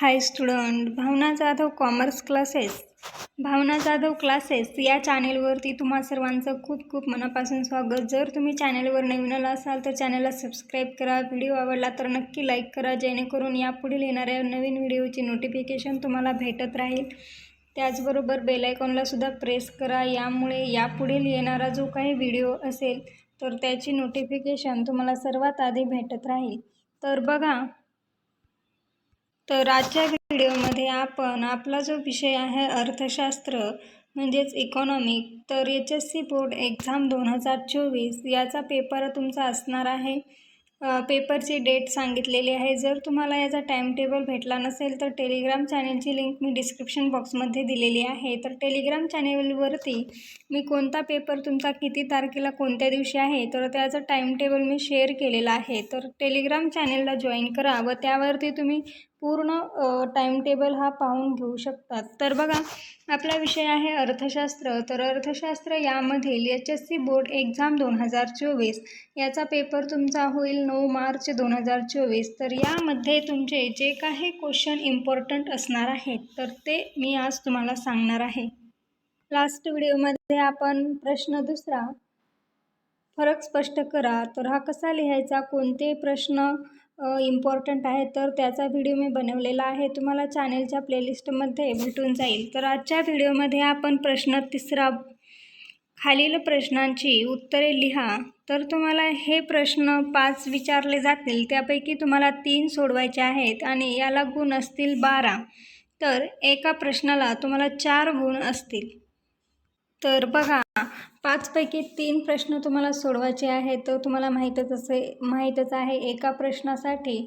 Hi student Bhavana Jadhav commerce classes. Bhavana Jadhav classes या चॅनेलवरती तुम्हा सर्वांचं खूप खूप मनापासून स्वागत. जर तुम्ही चॅनेलवर नवीन आला असाल तर चॅनलला सबस्क्राईब करा. व्हिडिओ आवडला तर नक्की लाईक करा. जेणेकरून यापुढील येणाऱ्या नवीन व्हिडिओची नोटिफिकेशन तुम्हाला भेटत राहील. त्याचबरोबर बेलायकॉनलासुद्धा प्रेस करा. यामुळे यापुढील येणारा जो काही व्हिडिओ असेल तर त्याची नोटिफिकेशन तुम्हाला सर्वात आधी भेटत राहील. तर बघा तर आजच्या व्हिडिओमध्ये आपण आपला जो विषय आहे अर्थशास्त्र म्हणजेच इकॉनॉमिक तर H S C board exam दोन हजार चोवीस याचा पेपर तुमचा असणार आहे. पेपरची डेट सांगितलेली आहे. जर तुम्हाला याचा टाईम टेबल भेटला नसेल तर टेलिग्राम चॅनेलची लिंक मी डिस्क्रिप्शन बॉक्समध्ये दिलेली आहे. तर टेलिग्राम चॅनेलवरती मी कोणता पेपर तुमचा किती तारखेला कोणत्या दिवशी आहे तर त्याचं टाईम टेबल मी शेअर केलेलं आहे. तर टेलिग्राम चॅनेलला जॉईन करा व त्यावरती तुम्ही पूर्ण टाईमटेबल हा पाहून घेऊ शकतात. तर बघा आपला विषय आहे अर्थशास्त्र. तर अर्थशास्त्र यामध्ये H S C board exam दोन हजार चोवीस याचा पेपर तुमचा होईल नऊ मार्च दोन हजार चोवीस. तर यामध्ये तुमचे जे काही क्वेश्चन इम्पॉर्टंट असणार आहेत तर ते मी आज तुम्हाला सांगणार आहे. लास्ट व्हिडिओमध्ये आपण प्रश्न दुसरा. फरक स्पष्ट करा. तर हा कसा लिहायचा? कोणते प्रश्न? इम्पॉर्टंट आहे तर त्याचा व्हिडिओ मी बनवलेला आहे. तुम्हाला चॅनेलच्या प्लेलिस्टमध्ये भेटून जाईल. तर आजच्या व्हिडिओमध्ये आपण प्रश्न तिसरा खालील प्रश्नांची उत्तरे लिहा. तर तुम्हाला हे प्रश्न पाच विचारले जातील. त्यापैकी तुम्हाला तीन सोडवायचे आहेत आणि याला गुण असतील बारा. तर एका प्रश्नाला तुम्हाला चार गुण असतील. तर बघा पाचपैकी तीन प्रश्न तुम्हाला सोडवायचे आहेत तर तुम्हाला माहीतच असे माहीतच आहे एका प्रश्नासाठी.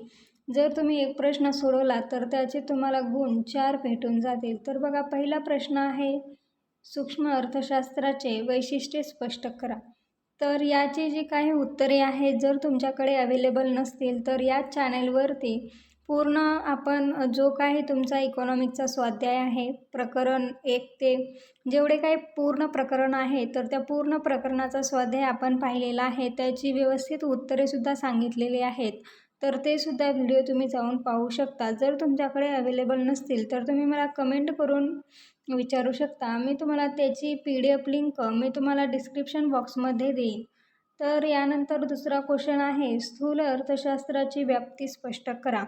जर तुम्ही एक प्रश्न सोडवला तर त्याचे तुम्हाला गुण चार भेटून जातील. तर बघा पहिला प्रश्न आहे सूक्ष्म अर्थशास्त्राचे वैशिष्ट्ये स्पष्ट करा. तर याची जी काही उत्तरे आहेत जर तुमच्याकडे अवेलेबल नसतील तर या चॅनेलवरती पूर्ण आपण जो काही तुमचा इकॉनॉमिकचा स्वाध्याय आहे प्रकरण एक ते जेवढे काही पूर्ण प्रकरण आहे तर त्या पूर्ण प्रकरणाचा स्वाध्याय आपण पाहिलेला आहे. त्याची व्यवस्थित उत्तरेसुद्धा सांगितलेली आहेत. तर ते सुद्धा व्हिडिओ तुम्ही जाऊन पाहू शकता. जर तुमच्याकडे अवेलेबल नसतील तर तुम्ही मला कमेंट करून विचारू शकता. मी तुम्हाला त्याची पी डी एफ लिंक मी तुम्हाला डिस्क्रिप्शन बॉक्समध्ये देईन. तर यानंतर दुसरा क्वेश्चन आहे स्थूल अर्थशास्त्राची व्याप्ती स्पष्ट करा.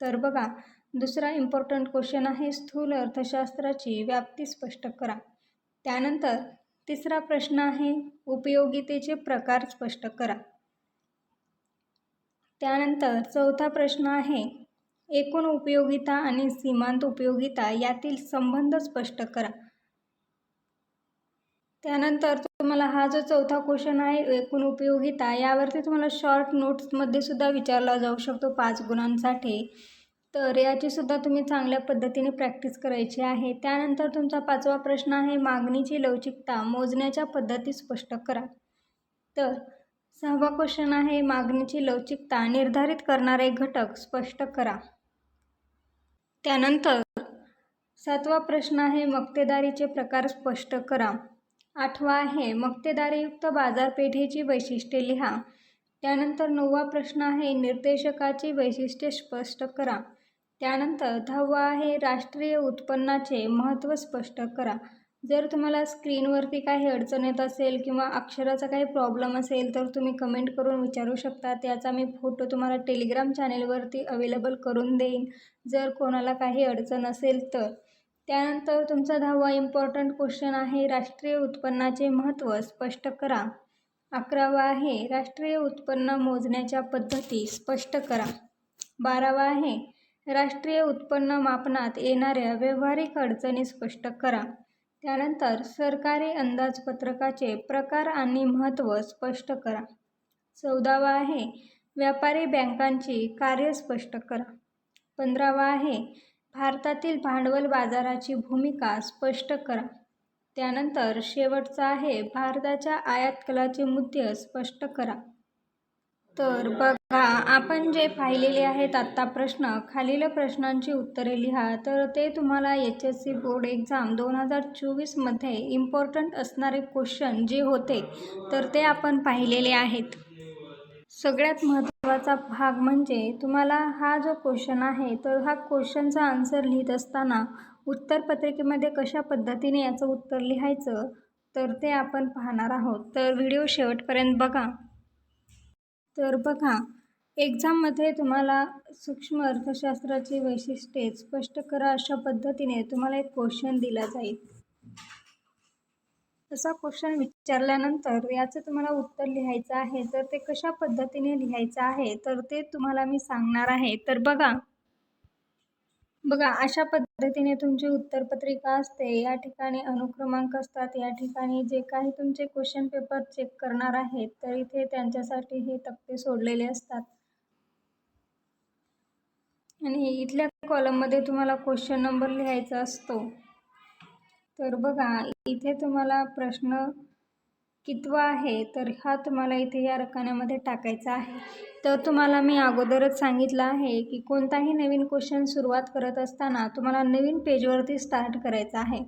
तर बघा दुसरा इम्पॉर्टंट क्वेश्चन आहे स्थूल अर्थशास्त्राची व्याप्ती स्पष्ट करा. त्यानंतर तिसरा प्रश्न आहे उपयोगितेचे प्रकार स्पष्ट करा. त्यानंतर चौथा प्रश्न आहे एकूण उपयोगिता आणि सीमांत उपयोगिता यातील संबंध स्पष्ट करा. त्यानंतर तुम्हाला हा जो चौथा क्वेश्चन आहे एकूण उपयोगिता यावरती तुम्हाला शॉर्ट नोट्समध्ये सुद्धा विचारला जाऊ शकतो पाच गुणांसाठी. तर याचीसुद्धा तुम्ही चांगल्या पद्धतीने प्रॅक्टिस करायची आहे. त्यानंतर तुमचा पाचवा प्रश्न आहे मागणीची लवचिकता मोजण्याच्या पद्धती स्पष्ट करा. तर सहावा क्वेश्चन आहे मागणीची लवचिकता निर्धारित करणारे घटक स्पष्ट करा. त्यानंतर सातवा प्रश्न आहे मक्तेदारीचे प्रकार स्पष्ट करा. आठवा आहे. मक्तेदारयुक्त बाजारपेठेची वैशिष्ट्ये लिहा. त्यानंतर नववा प्रश्न आहे. निर्देशकाची वैशिष्ट्ये स्पष्ट करा. त्यानंतर दहावा आहे. राष्ट्रीय उत्पन्नाचे महत्त्व स्पष्ट करा. जर तुम्हाला स्क्रीनवरती काही अडचण येत असेल किंवा अक्षराचा काही प्रॉब्लेम असेल तर तुम्ही कमेंट करून विचारू शकता. त्याचा मी फोटो तुम्हाला टेलिग्राम चॅनेलवरती अवेलेबल करून देईन. जर कोणाला काही अडचण असेल तर. त्यानंतर तुमचा दहावा इम्पॉर्टंट क्वेश्चन आहे राष्ट्रीय उत्पन्नाचे महत्त्व स्पष्ट करा. अकरावा आहे राष्ट्रीय उत्पन्न मोजण्याच्या पद्धती स्पष्ट करा. बारावा आहे राष्ट्रीय उत्पन्न मापनात येणाऱ्या व्यावहारिक अडचणी स्पष्ट करा. त्यानंतर सरकारी अंदाजपत्रकाचे प्रकार आणि महत्त्व स्पष्ट करा. चौदावा आहे व्यापारी बँकांची कार्य स्पष्ट करा. पंधरावा आहे भारतातील भांडवल बाजाराची भूमिका स्पष्ट करा. त्यानंतर शेवटचा आहे भारताच्या आयातकलाचे मुद्दे स्पष्ट करा. तर बघा आपण जे पाहिलेले आहेत आत्ता प्रश्न खालील प्रश्नांची उत्तरे लिहा. तर ते तुम्हाला H S C board exam दोन हजार चोवीसमध्ये इम्पॉर्टंट असणारे क्वेश्चन जे होते तर ते आपण पाहिलेले आहेत. सगळ्यात महत्त्वाचा भाग म्हणजे तुम्हाला हा जो क्वेश्चन आहे तर हा क्वेश्चनचा आन्सर लिहित असताना उत्तरपत्रिकेमध्ये कशा पद्धतीने याचं उत्तर लिहायचं तर ते आपण पाहणार आहोत. तर व्हिडिओ शेवटपर्यंत बघा. तर बघा एक्झाममध्ये तुम्हाला सूक्ष्म अर्थशास्त्राची वैशिष्ट्ये स्पष्ट करा अशा पद्धतीने तुम्हाला एक क्वेश्चन दिला जाईल. तसा क्वेश्चन विचारल्यानंतर याचं तुम्हाला उत्तर लिहायचं आहे. तर ते कशा पद्धतीने लिहायचं आहे? तर ते तुम्हाला मी सांगणार आहे. तर बघा. बघा अशा पद्धतीने तुमची उत्तरपत्रिका असते. या ठिकाणी अनुक्रमांक असतात. या ठिकाणी जे काही तुमचे क्वेश्चन पेपर चेक करणार आहेत तर इथे त्यांच्यासाठी हे तक्ते सोडलेले असतात. आणि इथल्या कॉलममध्ये तुम्हाला क्वेश्चन नंबर लिहायचा असतो. तर बघा इथे तुम्हाला प्रश्न कितवा आहे? तर हा तुम्हाला इथे या रकान्यामध्ये टाकायचा आहे. तर तुम्हाला मी अगोदरच सांगितलं आहे की कोणताही नवीन क्वेश्चन सुरुवात करत असताना तुम्हाला नवीन पेजवरती स्टार्ट करायचा आहे.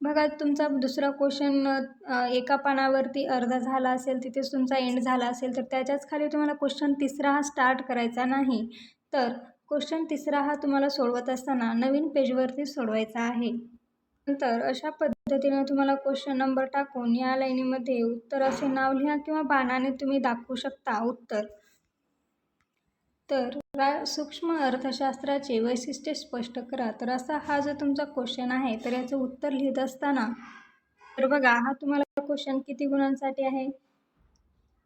बघा तुमचा दुसरा क्वेश्चन एका पानावरती अर्धा झाला असेल तिथेच तुमचा एंड झाला असेल तर त्याच्याच खाली तुम्हाला क्वेश्चन तिसरा हा स्टार्ट करायचा नाही. तर क्वेश्चन तिसरा हा तुम्हाला सोडवत असताना नवीन पेजवरती सोडवायचा आहे. नंतर अशा पद्धतीने तुम्हाला क्वेश्चन नंबर टाकून या लाईनीमध्ये उत्तर असे नाव लिहा किंवा बाणाने तुम्ही दाखवू शकता उत्तर. तर रा सूक्ष्म अर्थशास्त्राचे वैशिष्ट्य स्पष्ट करा. तर असा हा जो तुमचा क्वेश्चन आहे तर याचं उत्तर लिहित असताना तर बघा हा तुम्हाला क्वेश्चन किती गुणांसाठी आहे?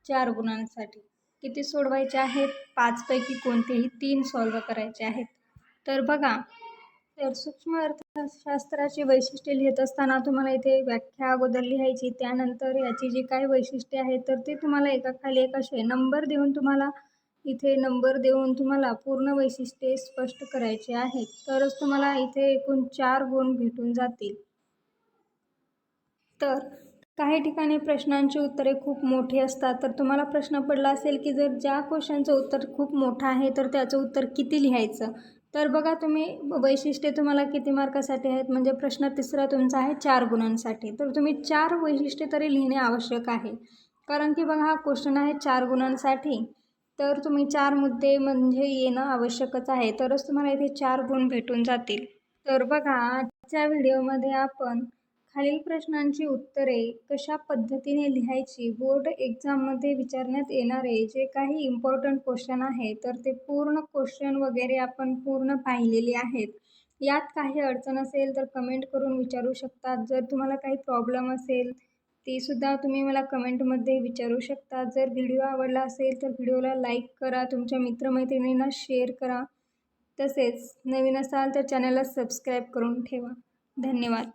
चार गुणांसाठी. किती सोडवायचे आहेत? पाचपैकी कोणतेही तीन सॉल्व करायचे आहेत. तर बघा तर सूक्ष्म अर्थशास्त्राची वैशिष्ट्ये लिहित असताना तुम्हाला इथे व्याख्या अगोदर लिहायची त्यानंतर याची जी काही वैशिष्ट्ये आहेत तर ते तुम्हाला एकाखाली एक असे नंबर देऊन तुम्हाला इथे नंबर देऊन तुम्हाला पूर्ण वैशिष्ट्ये स्पष्ट करायचे आहेत. तरच तुम्हाला इथे एकूण चार गुण भेटून जातील. तर काही ठिकाणी प्रश्नांची उत्तरे खूप मोठी असतात तर तुम्हाला प्रश्न पडला असेल की जर ज्या क्वेश्चनचं उत्तर खूप मोठं आहे तर त्याचं उत्तर किती लिहायचं? तर बघा तुम्ही वैशिष्ट्ये तुम्हाला किती मार्कासाठी आहेत? म्हणजे प्रश्न तिसरा तुमचा आहे चार गुणांसाठी. तर तुम्ही चार वैशिष्ट्ये तरी लिहिणे आवश्यक आहे. कारण की बघा हा क्वेश्चन आहे चार गुणांसाठी. तर तुम्ही चार मुद्दे म्हणजे येणं आवश्यकच आहे. तरच तुम्हाला इथे चार गुण भेटून जातील. तर बघा आजच्या व्हिडिओमध्ये आपण खालील प्रश्नांची उत्तरे कशा पद्धतीने लिहायची? बोर्ड एक्झाममध्ये विचारण्यात येणारे जे काही इम्पॉर्टंट क्वेश्चन आहे तर ते पूर्ण क्वेश्चन वगैरे आपण पूर्ण पाहिलेले आहेत. यात काही अडचण असेल तर कमेंट करून विचारू शकतात. जर तुम्हाला काही प्रॉब्लेम असेल तीसुद्धा तुम्ही मला कमेंटमध्ये विचारू शकता. जर व्हिडिओ आवडला असेल तर व्हिडिओला लाईक करा. तुमच्या मित्रमैत्रिणींना शेअर करा. तसेच नवीन असाल तर चॅनलला सबस्क्राईब करून ठेवा. धन्यवाद.